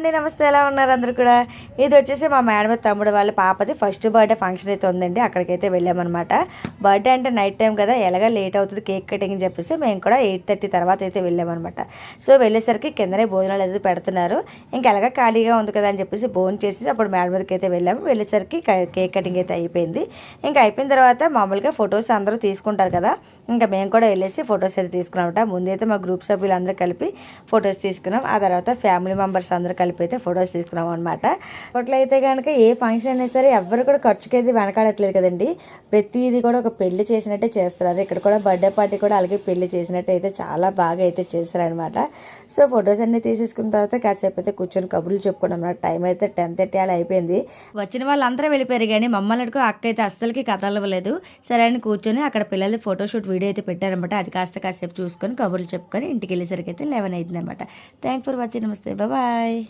అండి నమస్తే ఎలా ఉన్నారు అందరు కూడా? ఇది వచ్చేసి మా మేడం తమ్ముడు వాళ్ళ పాపది ఫస్ట్ బర్త్డే ఫంక్షన్ అయితే ఉందండి. అక్కడికైతే వెళ్ళామన్నమాట. బర్త్డే అంటే నైట్ టైం కదా ఎలాగ లేట్ అవుతుంది కేక్ కటింగ్ అని చెప్పేసి మేము కూడా ఎయిట్ థర్టీ తర్వాత అయితే వెళ్ళామన్నమాట. సో వెళ్ళేసరికి కిందనే భోజనాలు అయితే పెడుతున్నారు. ఇంకా ఎలాగ ఖాళీగా ఉంది కదా అని చెప్పేసి భోజనం చేసి అప్పుడు మేడం మీదకి అయితే వెళ్ళాము. వెళ్ళేసరికి కేక్ కటింగ్ అయితే అయిపోయింది. ఇంకా అయిపోయిన తర్వాత మామూలుగా ఫొటోస్ అందరూ తీసుకుంటారు కదా ఇంకా మేము కూడా వెళ్ళేసి ఫొటోస్ అయితే తీసుకున్నామట ముందైతే మా గ్రూప్ సభ్యులు అందరూ కలిపి ఫొటోస్ తీసుకున్నాం. ఆ తర్వాత ఫ్యామిలీ మెంబర్స్ అందరూ కలిపి అయితే ఫొటోస్ తీసుకున్నాం అనమాట అప్పట్లో అయితే కనుక ఏ ఫంక్షన్ అయినా సరే ఎవరు కూడా ఖర్చుకి అయితే వెనకాడట్లేదు కదండి. ప్రతిదీ కూడా ఒక పెళ్ళి చేసినట్టే చేస్తున్నారు. ఇక్కడ కూడా బర్త్డే పార్టీ కూడా అలాగే పెళ్ళి చేసినట్టు అయితే చాలా బాగా అయితే చేస్తారనమాట సో ఫొటోస్ అన్ని తీసేసుకున్న తర్వాత కాసేపు అయితే కూర్చొని కబుర్లు చెప్పుకున్నాం అనమాట టైం అయితే టెన్ థర్టీ అలా అయిపోయింది. వచ్చిన వాళ్ళందరూ వెళ్ళిపోయారు కానీ మమ్మల్ని అడుగు అక్క అయితే అస్సలకి కదలవలేదు సరే అని కూర్చొని అక్కడ పిల్లలు ఫోటోషూట్ వీడియో అయితే పెట్టారనమాట అది కాస్త కాసేపు చూసుకొని కబుర్లు చెప్పుకొని ఇంటికి వెళ్ళేసరికి అయితే లెవెన్ అయింది అనమాట థ్యాంక్ ఫర్ వాచింగ్ నమస్తే బాయ్